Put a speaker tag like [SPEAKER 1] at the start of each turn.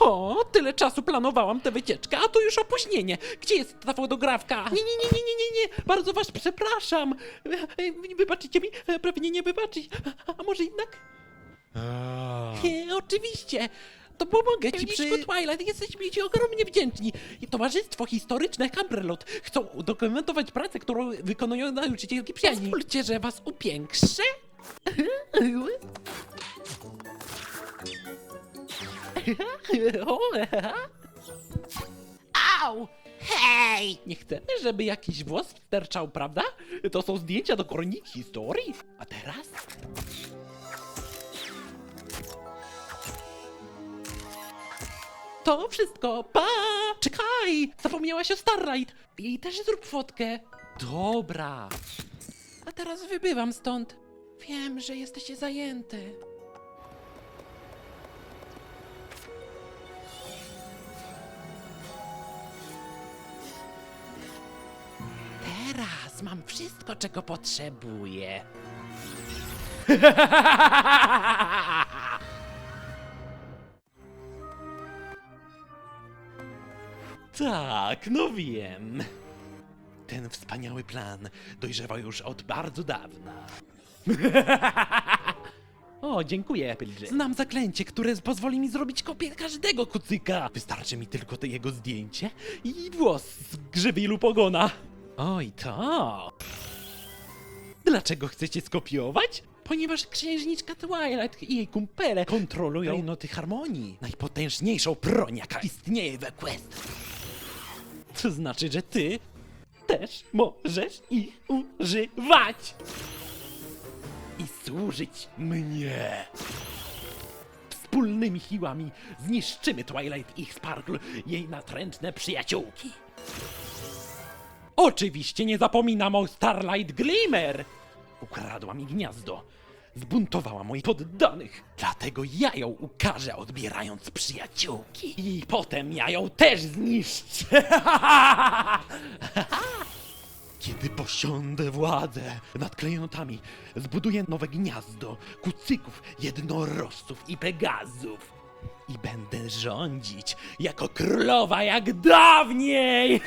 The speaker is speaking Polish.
[SPEAKER 1] O, tyle czasu planowałam tę wycieczkę, a tu już opóźnienie. Gdzie jest ta fotografka? Nie, nie, nie, nie, nie, nie, nie. Bardzo was przepraszam. E, e, Wybaczycie mi? E, Pewnie nie wybaczyć. A, a może jednak? Nie, oczywiście. To pomogę ci przy... Twilight, jesteśmy ci ogromnie wdzięczni. I Towarzystwo Historyczne Camberlot chcą udokumentować pracę, którą wykonują nauczycielki przyjaźni. Pozwólcie, że was upiększę. Au! Hej! Nie chcemy, żeby jakiś włos sterczał, prawda? To są zdjęcia do kronik historii. A teraz? To wszystko, pa! Czekaj! Zapomniałaś o Starlight! Jej też zrób fotkę. Dobra. A teraz wybywam stąd. Wiem, że jesteście zajęte. Teraz mam wszystko, czego potrzebuję. Tak, no wiem. Ten wspaniały plan dojrzewał już od bardzo dawna. O, dziękuję, Applejack. Znam zaklęcie, które pozwoli mi zrobić kopię każdego kucyka. Wystarczy mi tylko to jego zdjęcie i włos z grzyby lub ogona. Oj, to. Dlaczego chcecie skopiować? Ponieważ księżniczka Twilight i jej kumpele kontrolują noty harmonii. Najpotężniejszą broń, jaka istnieje we Quest. To znaczy, że ty też możesz ich używać. I służyć mnie. Wspólnymi siłami zniszczymy Twilight i Sparkle, jej natrętne przyjaciółki. Oczywiście nie zapominam o Starlight Glimmer! Ukradła mi gniazdo. Zbuntowała moich poddanych. Dlatego ja ją ukażę, odbierając przyjaciółki. I potem ja ją też zniszczę. Kiedy posiądę władzę nad klejnotami, zbuduję nowe gniazdo kucyków, jednorożców i pegazów. I będę rządzić jako królowa jak dawniej!